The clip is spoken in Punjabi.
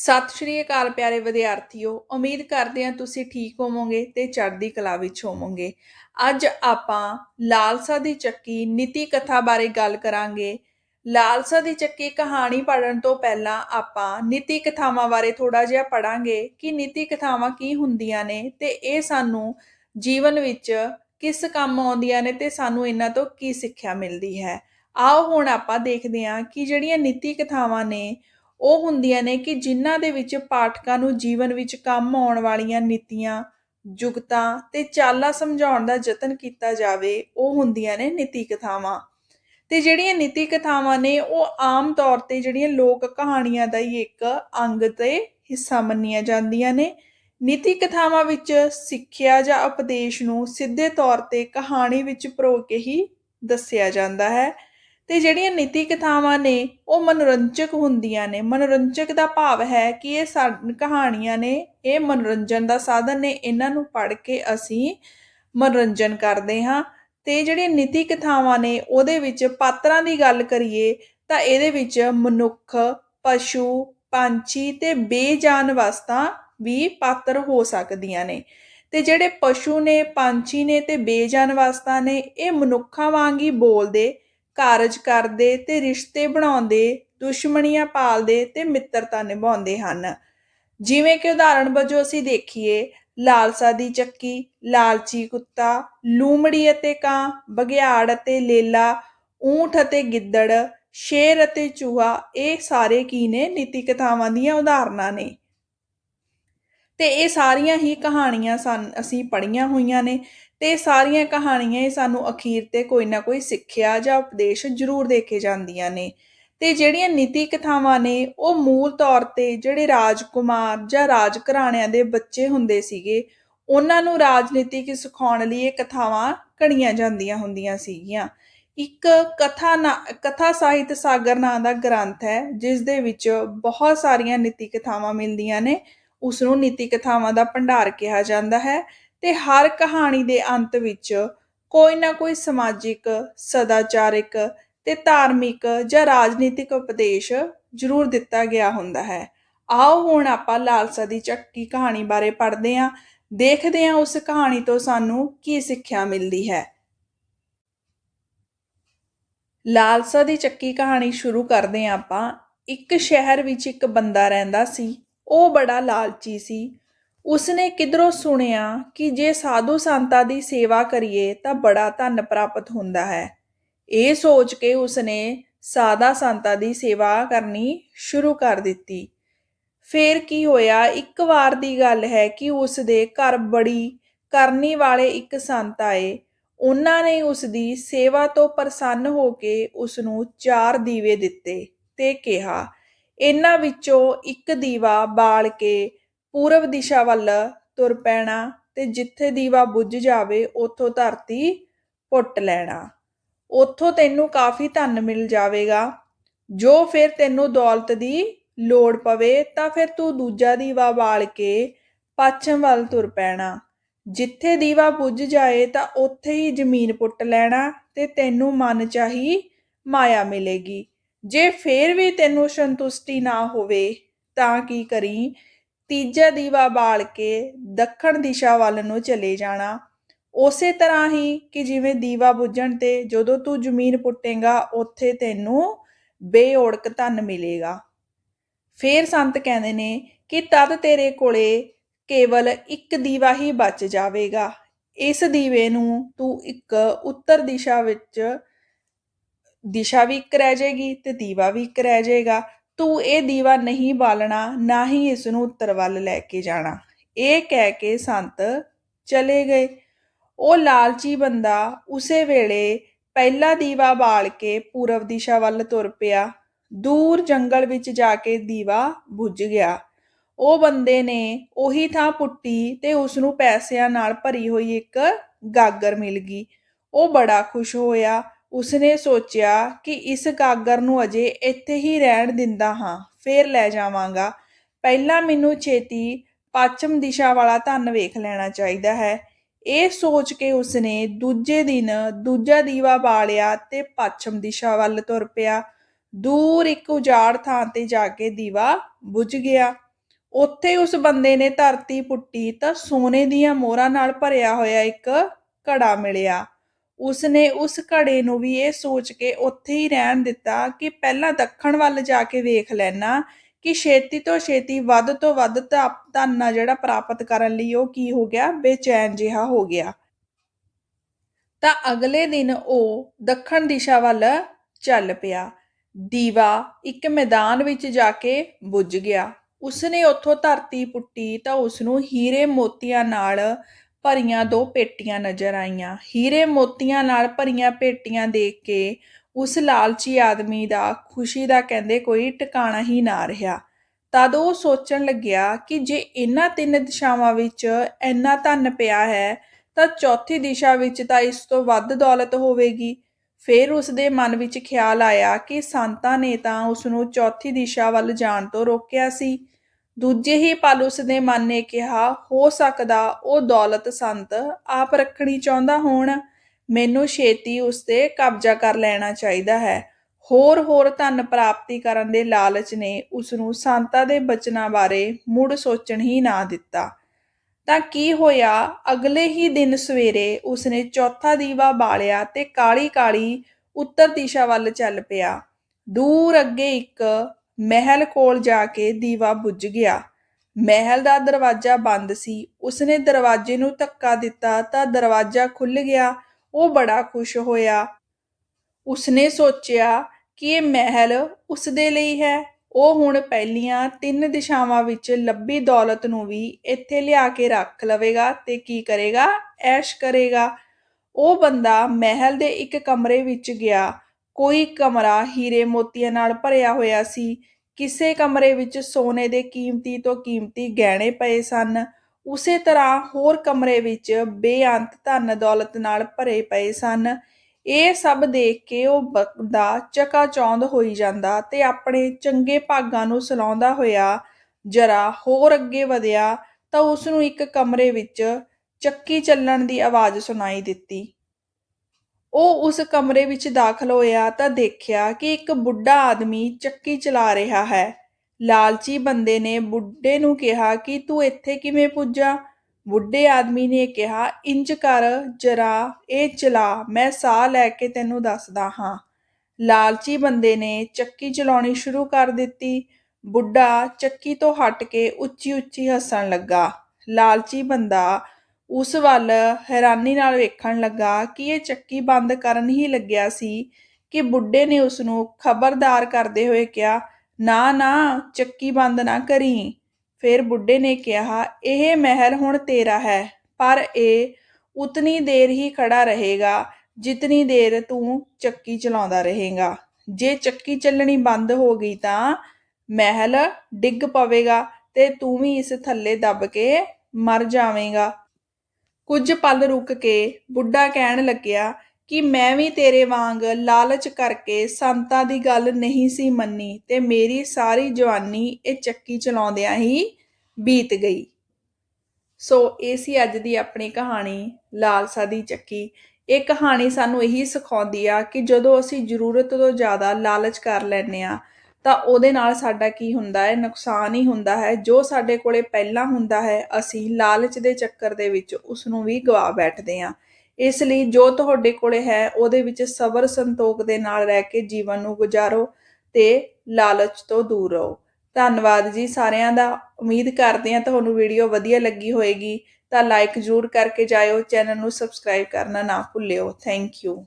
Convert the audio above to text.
ਸਤਿ ਸ਼੍ਰੀ ਅਕਾਲ ਪਿਆਰੇ ਵਿਦਿਆਰਥੀਓ, ਉਮੀਦ ਕਰਦੇ ਹਾਂ ਤੁਸੀਂ ਠੀਕ ਹੋਵੋਗੇ ਤੇ ਚੜ੍ਹਦੀ ਕਲਾ ਵਿੱਚ ਹੋਵੋਗੇ। ਅੱਜ ਆਪਾਂ ਲਾਲਸਾ ਦੀ ਚੱਕੀ ਨੀਤੀ ਕਥਾ ਬਾਰੇ ਗੱਲ ਕਰਾਂਗੇ। ਲਾਲਸਾ ਦੀ ਚੱਕੀ ਕਹਾਣੀ ਪੜ੍ਹਨ ਤੋਂ ਪਹਿਲਾਂ ਆਪਾਂ ਨੀਤੀ ਕਥਾਵਾਂ ਬਾਰੇ ਥੋੜਾ ਜਿਹਾ ਪੜਾਂਗੇ ਕਿ ਨੀਤੀ ਕਥਾਵਾਂ ਕੀ ਹੁੰਦੀਆਂ ਨੇ ਤੇ ਇਹ ਸਾਨੂੰ ਜੀਵਨ ਵਿੱਚ ਕਿਸ ਕੰਮ ਆਉਂਦੀਆਂ ਨੇ ਤੇ ਸਾਨੂੰ ਇਹਨਾਂ ਤੋਂ ਕੀ ਸਿੱਖਿਆ ਮਿਲਦੀ ਹੈ। ਆਓ ਹੁਣ ਆਪਾਂ ਦੇਖਦੇ ਹਾਂ ਕਿ ਜਿਹੜੀਆਂ ਨੀਤੀ ਕਥਾਵਾਂ ਨੇ ਉਹ ਹੁੰਦੀਆਂ ਨੇ ਕਿ ਜਿਨ੍ਹਾਂ ਦੇ ਵਿੱਚ ਪਾਠਕਾਂ ਨੂੰ ਜੀਵਨ ਵਿੱਚ ਕੰਮ ਆਉਣ ਵਾਲੀਆਂ ਨੀਤੀਆਂ, ਜੁਗਤਾਂ ਤੇ ਚਾਲਾਂ ਸਮਝਾਉਣ ਦਾ ਯਤਨ ਕੀਤਾ ਜਾਵੇ, ਉਹ ਹੁੰਦੀਆਂ ਨੇ ਨੀਤੀ ਕਥਾਵਾਂ। ਤੇ ਜਿਹੜੀਆਂ ਨੀਤੀ ਕਥਾਵਾਂ ਨੇ, ਉਹ ਆਮ ਤੌਰ ਤੇ ਜਿਹੜੀਆਂ ਲੋਕ ਕਹਾਣੀਆਂ ਦਾ ਹੀ ਇੱਕ ਅੰਗ ਤੇ ਹਿੱਸਾ ਮੰਨੀਆਂ ਜਾਂਦੀਆਂ ਨੇ। ਨੀਤੀ ਕਥਾਵਾਂ ਵਿੱਚ ਸਿੱਖਿਆ ਜਾਂ ਉਪਦੇਸ਼ ਨੂੰ ਸਿੱਧੇ ਤੌਰ ਤੇ ਕਹਾਣੀ ਵਿੱਚ ਪਰੋ ਕੇ ਹੀ ਦੱਸਿਆ ਜਾਂਦਾ ਹੈ। ਅਤੇ ਜਿਹੜੀਆਂ ਨੀਤੀ ਕਥਾਵਾਂ ਨੇ, ਉਹ ਮਨੋਰੰਜਕ ਹੁੰਦੀਆਂ ਨੇ। ਮਨੋਰੰਜਕ ਦਾ ਭਾਵ ਹੈ ਕਿ ਇਹ ਸਾ- ਕਹਾਣੀਆਂ ਨੇ, ਇਹ ਮਨੋਰੰਜਨ ਦਾ ਸਾਧਨ ਨੇ। ਇਹਨਾਂ ਨੂੰ ਪੜ੍ਹ ਕੇ ਅਸੀਂ ਮਨੋਰੰਜਨ ਕਰਦੇ ਹਾਂ। ਤੇ ਜਿਹੜੀਆਂ ਨੀਤੀ ਕਥਾਵਾਂ ਨੇ, ਉਹਦੇ ਵਿੱਚ ਪਾਤਰਾਂ ਦੀ ਗੱਲ ਕਰੀਏ, ਤਾਂ ਇਹਦੇ ਵਿੱਚ ਮਨੁੱਖ, ਪਸ਼ੂ, ਪੰਛੀ ਤੇ ਬੇਜਾਨ ਵਸਤਾਂ ਵੀ ਪਾਤਰ ਹੋ ਸਕਦੀਆਂ ਨੇ। ਤੇ ਜਿਹੜੇ ਪਸ਼ੂ ਨੇ, ਪੰਛੀ ਨੇ ਤੇ ਬੇਜਾਨ ਵਸਤਾਂ ਨੇ, ਇਹ ਮਨੁੱਖਾਂ ਵਾਂਗ ਹੀ ਬੋਲਦੇ ਕਾਰਜ ਕਰਦੇ ਤੇ ਰਿਸ਼ਤੇ ਬਣਾਉਂਦੇ, ਦੁਸ਼ਮਣੀਆਂ ਪਾਲਦੇ ਤੇ ਮਿੱਤਰਤਾ ਨਿਭਾਉਂਦੇ ਹਨ। ਜਿਵੇਂ ਕਿ ਉਦਾਹਰਣ ਵਜੋਂ ਅਸੀਂ ਦੇਖੀਏ, ਲਾਲਸਾ ਦੀ ਚੱਕੀ, ਲਾਲਚੀ ਕੁੱਤਾ, ਲੂਮੜੀ ਅਤੇ ਕਾਂ ਬਗਿਆੜ ਅਤੇ ਲੇਲਾ, ਊਂਠ ਅਤੇ ਗਿੱਦੜ, ਸ਼ੇਰ ਅਤੇ ਚੂਹਾ, ਇਹ ਸਾਰੇ ਕੀ ਨੇ? ਨੀਤੀ ਕਥਾਵਾਂ ਦੀਆਂ ਉਦਾਹਰਨਾਂ ਨੇ। ਤੇ ਇਹ ਸਾਰੀਆਂ ਹੀ ਕਹਾਣੀਆਂ ਸਨ, ਅਸੀਂ ਪੜ੍ਹੀਆਂ ਹੋਈਆਂ ਨੇ। ਤੇ ਸਾਰੀਆਂ ਕਹਾਣੀਆਂ ਹੀ ਸਾਨੂੰ ਅਖੀਰ ਤੇ ਕੋਈ ਨਾ ਕੋਈ ਸਿੱਖਿਆ ਜਾਂ ਉਪਦੇਸ਼ ਜ਼ਰੂਰ ਦੇ ਕੇ ਜਾਂਦੀਆਂ ਨੇ। ਤੇ ਜਿਹੜੀਆਂ ਨੀਤੀ ਕਥਾਵਾਂ ਨੇ, ਉਹ ਮੂਲ ਤੌਰ ਤੇ ਜਿਹੜੇ ਰਾਜਕੁਮਾਰ ਜਾਂ ਰਾਜ ਘਰਾਣਿਆਂ ਦੇ ਬੱਚੇ ਹੁੰਦੇ ਸੀਗੇ, ਉਹਨਾਂ ਨੂੰ ਰਾਜਨੀਤੀ ਸਿਖਾਉਣ ਲਈ ਇਹ ਕਥਾਵਾਂ ਘੜੀਆਂ ਜਾਂਦੀਆਂ ਹੁੰਦੀਆਂ ਸੀਗੀਆਂ। ਇੱਕ ਕਥਾ ਨਾ, ਕਥਾ ਸਾਹਿਤ ਸਾਗਰ ਨਾਂ ਦਾ ਗ੍ਰੰਥ ਹੈ, ਜਿਸ ਦੇ ਵਿੱਚ ਬਹੁਤ ਸਾਰੀਆਂ ਨੀਤੀ ਕਥਾਵਾਂ ਮਿਲਦੀਆਂ ਨੇ। ਉਸ ਨੂੰ ਨੀਤੀ ਕਥਾਵਾਂ ਦਾ ਭੰਡਾਰ ਕਿਹਾ ਜਾਂਦਾ ਹੈ ਤੇ ਹਰ ਕਹਾਣੀ ਦੇ ਅੰਤ ਵਿੱਚ ਕੋਈ ਨਾ ਕੋਈ ਸਮਾਜਿਕ, ਸਦਾਚਾਰਿਕ ਤੇ ਧਾਰਮਿਕ ਜਾਂ ਰਾਜਨੀਤਿਕ ਉਪਦੇਸ਼ ਜ਼ਰੂਰ ਦਿੱਤਾ ਗਿਆ ਹੁੰਦਾ ਹੈ। ਆਓ ਹੁਣ ਆਪਾਂ ਲਾਲਸਾ ਦੀ ਚੱਕੀ ਕਹਾਣੀ ਬਾਰੇ ਪੜ੍ਹਦੇ ਹਾਂ। ਦੇਖਦੇ ਹਾਂ ਉਸ ਕਹਾਣੀ ਤੋਂ ਸਾਨੂੰ ਕੀ ਸਿੱਖਿਆ ਮਿਲਦੀ ਹੈ। ਲਾਲਸਾ ਦੀ ਚੱਕੀ ਕਹਾਣੀ ਸ਼ੁਰੂ ਕਰਦੇ ਹਾਂ ਆਪਾਂ। ਇੱਕ ਸ਼ਹਿਰ ਵਿੱਚ ਇੱਕ ਬੰਦਾ ਰਹਿੰਦਾ ਸੀ। ਉਹ ਬੜਾ ਲਾਲਚੀ ਸੀ। ਉਸਨੇ ਕਿਧਰੋਂ ਸੁਣਿਆ ਕਿ ਜੇ ਸਾਧੂ ਸੰਤਾਂ ਦੀ ਸੇਵਾ ਕਰੀਏ ਤਾਂ ਬੜਾ ਧਨ ਪ੍ਰਾਪਤ ਹੁੰਦਾ ਹੈ। ਇਹ ਸੋਚ ਕੇ ਉਸਨੇ ਸਾਦਾ ਸੰਤਾਂ ਦੀ ਸੇਵਾ ਕਰਨੀ ਸ਼ੁਰੂ ਕਰ ਦਿੱਤੀ। ਫੇਰ ਕੀ ਹੋਇਆ? ਇੱਕ ਵਾਰ ਦੀ ਗੱਲ ਹੈ ਕਿ ਉਸ ਦੇ ਘਰ ਬੜੀ ਕਰਨੀ ਵਾਲੇ ਇੱਕ ਸੰਤ ਆਏ। ਉਹਨਾਂ ਨੇ ਉਸ ਦੀ ਸੇਵਾ ਤੋਂ ਪ੍ਰਸੰਨ ਹੋ ਕੇ ਉਸ ਨੂੰ ਚਾਰ ਦੀਵੇ ਦਿੱਤੇ ਤੇ ਕਿਹਾ, ਇਹਨਾਂ ਵਿੱਚੋਂ ਇੱਕ ਦੀਵਾ ਬਾਲ ਕੇ ਪੂਰਬ ਦਿਸ਼ਾ ਵੱਲ ਤੁਰ ਪੈਣਾ ਤੇ ਜਿੱਥੇ ਦੀਵਾ ਬੁੱਝ ਜਾਵੇ, ਉੱਥੋਂ ਧਰਤੀ ਪੁੱਟ ਲੈਣਾ। ਉੱਥੋਂ ਤੈਨੂੰ ਕਾਫੀ ਧਨ ਮਿਲ ਜਾਵੇਗਾ। ਜੋ ਫਿਰ ਤੈਨੂੰ ਦੌਲਤ ਦੀ ਲੋੜ ਪਵੇ, ਤਾਂ ਫਿਰ ਤੂੰ ਦੂਜਾ ਦੀਵਾ ਬਾਲ ਕੇ ਪੱਛਮ ਵੱਲ ਤੁਰ ਪੈਣਾ। ਜਿੱਥੇ ਦੀਵਾ ਬੁੱਝ ਜਾਏ, ਤਾਂ ਉੱਥੇ ਹੀ ਜ਼ਮੀਨ ਪੁੱਟ ਲੈਣਾ ਤੇ ਤੈਨੂੰ ਮਨ ਚਾਹੀ ਮਾਇਆ ਮਿਲੇਗੀ। ਜੇ ਫੇਰ ਵੀ ਤੈਨੂੰ ਸੰਤੁਸ਼ਟੀ ਨਾ ਹੋਵੇ, ਤਾਂ ਕੀ ਕਰੀ? ਤੀਜਾ ਦੀਵਾ ਬਾਲ ਕੇ ਦੱਖਣ ਦਿਸ਼ਾ ਵੱਲ ਨੂੰ ਚਲੇ ਜਾਣਾ। ਉਸੇ ਤਰ੍ਹਾਂ ਹੀ ਕਿ ਜਿਵੇਂ ਦੀਵਾ ਬੁੱਝਣ ਤੇ ਜਦੋਂ ਤੂੰ ਜ਼ਮੀਨ ਪੁੱਟੇਗਾ, ਉੱਥੇ ਤੈਨੂੰ ਬੇਓੜਕ ਧਨ ਮਿਲੇਗਾ। ਫੇਰ ਸੰਤ ਕਹਿੰਦੇ ਨੇ ਕਿ ਤਦ ਤੇਰੇ ਕੋਲੇ ਕੇਵਲ ਇੱਕ ਦੀਵਾ ਹੀ ਬਚ ਜਾਵੇਗਾ। ਇਸ ਦੀਵੇ ਨੂੰ ਤੂੰ ਇੱਕ ਉੱਤਰ ਦਿਸ਼ਾ ਵਿੱਚ ਦਿਸ਼ਾ ਵੀ ਇੱਕ ਰਹਿ ਜਾਏਗੀ ਤੇ ਦੀਵਾ ਵੀ ਇੱਕ ਰਹਿ ਜਾਏਗਾ। ਤੂੰ ਇਹ ਦੀਵਾ ਨਹੀਂ ਬਾਲਣਾ, ਨਾ ਹੀ ਇਸ ਨੂੰ ਉੱਤਰ ਵੱਲ ਲੈ ਕੇ ਜਾਣਾ। ਇਹ ਕਹਿ ਕੇ ਸੰਤ ਚਲੇ ਗਏ। ਉਹ ਲਾਲਚੀ ਬੰਦਾ ਉਸੇ ਵੇਲੇ ਪਹਿਲਾ ਦੀਵਾ ਬਾਲ ਕੇ ਪੂਰਬ ਦਿਸ਼ਾ ਵੱਲ ਤੁਰ ਪਿਆ। ਦੂਰ ਜੰਗਲ ਵਿੱਚ ਜਾ ਕੇ ਦੀਵਾ ਬੁੱਝ ਗਿਆ। ਉਹ ਬੰਦੇ ਨੇ ਉਹੀ ਥਾਂ ਪੁੱਟੀ ਤੇ ਉਸ ਨੂੰ ਪੈਸਿਆਂ ਨਾਲ ਭਰੀ ਹੋਈ ਇੱਕ ਗਾਗਰ ਮਿਲ ਗਈ। ਉਹ ਬੜਾ ਖੁਸ਼ ਹੋਇਆ। ਉਸਨੇ ਸੋਚਿਆ ਕਿ ਇਸ ਗਾਗਰ ਨੂੰ ਅਜੇ ਇੱਥੇ ਹੀ ਰਹਿਣ ਦਿੰਦਾ ਹਾਂ, ਫੇਰ ਲੈ ਜਾਵਾਂਗਾ। ਪਹਿਲਾਂ ਮੈਨੂੰ ਛੇਤੀ ਪੱਛਮ ਦਿਸ਼ਾ ਵਾਲਾ ਧਨ ਵੇਖ ਲੈਣਾ ਚਾਹੀਦਾ ਹੈ। ਇਹ ਸੋਚ ਕੇ ਉਸਨੇ ਦੂਜੇ ਦਿਨ ਦੂਜਾ ਦੀਵਾ ਬਾਲਿਆ ਤੇ ਪੱਛਮ ਦਿਸ਼ਾ ਵੱਲ ਤੁਰ ਪਿਆ। ਦੂਰ ਇੱਕ ਉਜਾੜ ਥਾਂ ਤੇ ਜਾ ਕੇ ਦੀਵਾ ਬੁਝ ਗਿਆ। ਉੱਥੇ ਉਸ ਬੰਦੇ ਨੇ ਧਰਤੀ ਪੁੱਟੀ ਤਾਂ ਸੋਨੇ ਦੀਆਂ ਮੋਹਰਾਂ ਨਾਲ ਭਰਿਆ ਹੋਇਆ ਇੱਕ ਘੜਾ ਮਿਲਿਆ। ਉਸਨੇ ਉਸ ਘੜੇ ਨੂੰ ਵੀ ਇਹ ਸੋਚ ਕੇ ਉੱਥੇ ਹੀ ਰਹਿਣ ਦਿੱਤਾ ਕਿ ਪਹਿਲਾਂ ਦੱਖਣ ਵੱਲ ਜਾ ਕੇ ਵੇਖ ਲੈਣਾ ਕਿ ਛੇਤੀ ਤੋਂ ਛੇਤੀ ਵੱਧ ਤੋਂ ਵੱਧ ਧਾ- ਧਨ ਆ ਜਿਹੜਾ ਪ੍ਰਾਪਤ ਕਰਨ ਲਈ ਉਹ ਕੀ ਹੋ ਗਿਆ, ਬੇਚੈਨ ਜਿਹਾ ਹੋ ਗਿਆ। ਤਾਂ ਅਗਲੇ ਦਿਨ ਉਹ ਦੱਖਣ ਦਿਸ਼ਾ ਵੱਲ ਚੱਲ ਪਿਆ। ਦੀਵਾ ਇੱਕ ਮੈਦਾਨ ਵਿੱਚ ਜਾ ਕੇ ਬੁੱਝ ਗਿਆ। ਉਸਨੇ ਉੱਥੋਂ ਧਰਤੀ ਪੁੱਟੀ ਤਾਂ ਉਸਨੂੰ ਹੀਰੇ ਮੋਤੀਆਂ ਨਾਲ ਭਰੀਆਂ ਦੋ ਪੇਟੀਆਂ ਨਜ਼ਰ ਆਈਆਂ। ਹੀਰੇ ਮੋਤੀਆਂ ਨਾਲ ਭਰੀਆਂ ਪੇਟੀਆਂ ਦੇਖ ਕੇ ਉਸ ਲਾਲਚੀ ਆਦਮੀ ਦਾ, ਖੁਸ਼ੀ ਦਾ ਕਹਿੰਦੇ ਕੋਈ ਟਿਕਾਣਾ ਹੀ ਨਾ ਰਿਹਾ। ਤਦ ਉਹ ਸੋਚਣ ਲੱਗਿਆ ਕਿ ਜੇ ਇਹਨਾਂ ਤਿੰਨ ਦਿਸ਼ਾਵਾਂ ਵਿੱਚ ਇੰਨਾ ਧਨ ਪਿਆ ਹੈ, ਤਾਂ ਚੌਥੀ ਦਿਸ਼ਾ ਵਿੱਚ ਤਾਂ ਇਸ ਤੋਂ ਵੱਧ ਦੌਲਤ ਹੋਵੇਗੀ। ਫਿਰ ਉਸ ਦੇ ਮਨ ਵਿੱਚ ਖਿਆਲ ਆਇਆ ਕਿ ਸੰਤਾਂ ਨੇ ਤਾਂ ਉਸ ਨੂੰ ਚੌਥੀ ਦਿਸ਼ਾ ਵੱਲ ਜਾਣ ਤੋਂ ਰੋਕਿਆ ਸੀ। ਦੂਜੇ ਹੀ ਪਲ ਉਸ ਦੇ ਮਨ ਨੇ ਕਿਹਾ, ਹੋ ਸਕਦਾ ਉਹ ਦੌਲਤ ਸੰਤ ਆਪ ਰੱਖਣੀ ਚਾਹੁੰਦਾ ਹੋਣ। ਮੈਨੂੰ ਛੇਤੀ ਉਸ ਤੇ ਕਬਜ਼ਾ ਕਰ ਲੈਣਾ ਚਾਹੀਦਾ ਹੈ। ਹੋਰ ਹੋਰ ਧਨ ਪ੍ਰਾਪਤੀ ਕਰਨ ਦੇ ਲਾਲਚ ਨੇ ਉਸ ਨੂੰ ਸੰਤਾਂ ਦੇ ਬਚਨਾਂ ਬਾਰੇ ਮੁੜ ਸੋਚਣ ਹੀ ਨਾ ਦਿੱਤਾ। ਤਾਂ ਕੀ ਹੋਇਆ? ਅਗਲੇ ਹੀ ਦਿਨ ਸਵੇਰੇ ਉਸਨੇ ਚੌਥਾ ਦੀਵਾ ਬਾਲਿਆ ਤੇ ਕਾਲੀ ਕਾਲੀ ਉੱਤਰ ਦਿਸ਼ਾ ਵੱਲ ਚੱਲ ਪਿਆ। ਦੂਰ ਅੱਗੇ ਇੱਕ ਮਹਿਲ ਕੋਲ ਜਾ ਕੇ ਦੀਵਾ ਬੁੱਝ ਗਿਆ। ਮਹਿਲ ਦਾ ਦਰਵਾਜ਼ਾ ਬੰਦ ਸੀ। ਉਸਨੇ ਦਰਵਾਜ਼ੇ ਨੂੰ ਧੱਕਾ ਦਿੱਤਾ ਤਾਂ ਦਰਵਾਜ਼ਾ ਖੁੱਲ ਗਿਆ। ਉਹ ਬੜਾ ਖੁਸ਼ ਹੋਇਆ। ਉਸਨੇ ਸੋਚਿਆ ਕਿ ਇਹ ਮਹਿਲ ਉਸ ਦੇ ਲਈ ਹੈ। ਉਹ ਹੁਣ ਪਹਿਲੀਆਂ ਤਿੰਨ ਦਿਸ਼ਾਵਾਂ ਵਿੱਚ ਲੱਭੀ ਦੌਲਤ ਨੂੰ ਵੀ ਇੱਥੇ ਲਿਆ ਕੇ ਰੱਖ ਲਵੇਗਾ ਤੇ ਕੀ ਕਰੇਗਾ? ਐਸ਼ ਕਰੇਗਾ। ਉਹ ਬੰਦਾ ਮਹਿਲ ਦੇ ਇੱਕ ਕਮਰੇ ਵਿੱਚ ਗਿਆ। ਕੋਈ ਕਮਰਾ ਹੀਰੇ ਮੋਤੀਆਂ ਨਾਲ ਭਰਿਆ ਹੋਇਆ ਸੀ। ਕਿਸੇ ਕਮਰੇ ਵਿੱਚ ਸੋਨੇ ਦੇ ਕੀਮਤੀ ਤੋਂ ਕੀਮਤੀ ਗਹਿਣੇ ਪਏ ਸਨ। ਉਸੇ ਤਰ੍ਹਾਂ ਹੋਰ ਕਮਰੇ ਵਿੱਚ ਬੇਅੰਤ ਧਨ ਦੌਲਤ ਨਾਲ ਭਰੇ ਪਏ ਸਨ। ਇਹ ਸਭ ਦੇਖ ਕੇ ਉਹ ਬੰਦਾ ਚਕਾਚੌਂਧ ਹੋਈ ਜਾਂਦਾ ਤੇ ਆਪਣੇ ਚੰਗੇ ਭਾਗਾਂ ਨੂੰ ਸਲਾਉਂਦਾ ਹੋਇਆ ਜਰਾ ਹੋਰ ਅੱਗੇ ਵਧਿਆ ਤਾਂ ਉਸ ਨੂੰ ਇੱਕ ਕਮਰੇ ਵਿੱਚ ਚੱਕੀ ਚੱਲਣ ਦੀ ਆਵਾਜ਼ ਸੁਣਾਈ ਦਿੱਤੀ। ਉਹ ਉਸ ਕਮਰੇ ਵਿੱਚ ਦਾਖਲ ਹੋਇਆ ਤਾਂ ਦੇਖਿਆ ਕਿ ਇੱਕ ਬੁੱਢਾ ਆਦਮੀ ਚੱਕੀ ਚਲਾ ਰਿਹਾ ਹੈ। ਲਾਲਚੀ ਬੰਦੇ ਨੇ ਬੁੱਢੇ ਨੂੰ ਕਿਹਾ ਕਿ ਤੂੰ ਇੱਥੇ ਕਿਵੇਂ ਪੁੱਜਾ? ਬੁੱਢੇ ਆਦਮੀ ਨੇ ਕਿਹਾ, ਇੰਜ ਕਰ, ਜਰਾ ਇਹ ਚਲਾ, ਮੈਂ ਸਾਹ ਲੈ ਕੇ ਤੈਨੂੰ ਦੱਸਦਾ ਹਾਂ। ਲਾਲਚੀ ਬੰਦੇ ਨੇ ਚੱਕੀ ਚਲਾਉਣੀ ਸ਼ੁਰੂ ਕਰ ਦਿੱਤੀ। ਬੁੱਢਾ ਚੱਕੀ ਤੋਂ ਹਟ ਕੇ ਉੱਚੀ ਉੱਚੀ ਹੱਸਣ ਲੱਗਾ। ਲਾਲਚੀ ਬੰਦਾ ਉਸ ਵੱਲ ਹੈਰਾਨੀ ਨਾਲ ਵੇਖਣ ਲੱਗਾ ਕਿ ਇਹ ਚੱਕੀ ਬੰਦ ਕਰਨ ਹੀ ਲੱਗਿਆ ਸੀ ਕਿ ਬੁੱਢੇ ਨੇ ਉਸ ਨੂੰ ਖਬਰਦਾਰ ਕਰਦੇ ਹੋਏ ਕਿਹਾ, ਨਾ ਨਾ, ਚੱਕੀ ਬੰਦ ਨਾ ਕਰੀ। ਫਿਰ ਬੁੱਢੇ ਨੇ ਕਿਹਾ, ਇਹ ਮਹਿਲ ਹੁਣ ਤੇਰਾ ਹੈ, ਪਰ ਇਹ ਉਤਨੀ ਦੇਰ ਹੀ ਖੜਾ ਰਹੇਗਾ, ਜਿਤਨੀ ਦੇਰ ਤੂੰ ਚੱਕੀ ਚਲਾਉਂਦਾ ਰਹੇਗਾ। ਜੇ ਚੱਕੀ ਚੱਲਣੀ ਬੰਦ ਹੋ ਗਈ ਤਾਂ ਮਹਿਲ ਡਿੱਗ ਪਵੇਗਾ ਤੇ ਤੂੰ ਵੀ ਇਸ ਥੱਲੇ ਦੱਬ ਕੇ ਮਰ ਜਾਵੇਂਗਾ। ਕੁਝ ਪਲ ਰੁਕ ਕੇ ਬੁੱਢਾ ਕਹਿਣ ਲੱਗਿਆ ਕਿ ਮੈਂ ਵੀ ਤੇਰੇ ਵਾਂਗ ਲਾਲਚ ਕਰਕੇ ਸੰਤਾਂ ਦੀ ਗੱਲ ਨਹੀਂ ਸੀ ਮੰਨੀ ਤੇ ਮੇਰੀ ਸਾਰੀ ਜਵਾਨੀ ਇਹ ਚੱਕੀ ਚਲਾਉਂਦਿਆਂ ਹੀ ਬੀਤ ਗਈ। ਸੋ ਇਹ ਸੀ ਅੱਜ ਦੀ ਆਪਣੀ ਕਹਾਣੀ, ਲਾਲਸਾ ਦੀ ਚੱਕੀ। ਇਹ ਕਹਾਣੀ ਸਾਨੂੰ ਇਹੀ ਸਿਖਾਉਂਦੀ ਆ ਕਿ ਜਦੋਂ ਅਸੀਂ ਜ਼ਰੂਰਤ ਤੋਂ ਜ਼ਿਆਦਾ ਲਾਲਚ ਕਰ ਲੈਂਦੇ ਆ ਤਾਂ ਉਹਦੇ ਨਾਲ ਸਾਡਾ ਕੀ ਹੁੰਦਾ ਹੈ? ਨੁਕਸਾਨ ਹੀ ਹੁੰਦਾ ਹੈ। ਜੋ ਸਾਡੇ ਕੋਲੇ ਪਹਿਲਾਂ ਹੁੰਦਾ ਹੈ, ਅਸੀਂ ਲਾਲਚ ਦੇ ਚੱਕਰ ਦੇ ਵਿੱਚ ਉਸ ਨੂੰ ਵੀ ਗਵਾ ਬੈਠਦੇ ਹਾਂ। ਇਸ ਲਈ ਜੋ ਤੁਹਾਡੇ ਕੋਲੇ ਹੈ, ਉਹਦੇ ਵਿੱਚ ਸਬਰ ਸੰਤੋਖ ਦੇ ਨਾਲ ਰਹਿ ਕੇ ਜੀਵਨ ਨੂੰ ਗੁਜ਼ਾਰੋ ਤੇ ਲਾਲਚ ਤੋਂ ਦੂਰ ਰਹੋ। ਧੰਨਵਾਦ ਜੀ ਸਾਰਿਆਂ ਦਾ। ਉਮੀਦ ਕਰਦੇ ਹਾਂ ਤੁਹਾਨੂੰ ਵੀਡੀਓ ਵਧੀਆ ਲੱਗੀ ਹੋਏਗੀ ਤਾਂ ਲਾਈਕ ਜ਼ਰੂਰ ਕਰਕੇ ਜਾਇਓ। ਚੈਨਲ ਨੂੰ ਸਬਸਕ੍ਰਾਈਬ ਕਰਨਾ ਨਾ ਭੁੱਲਿਓ। Thank you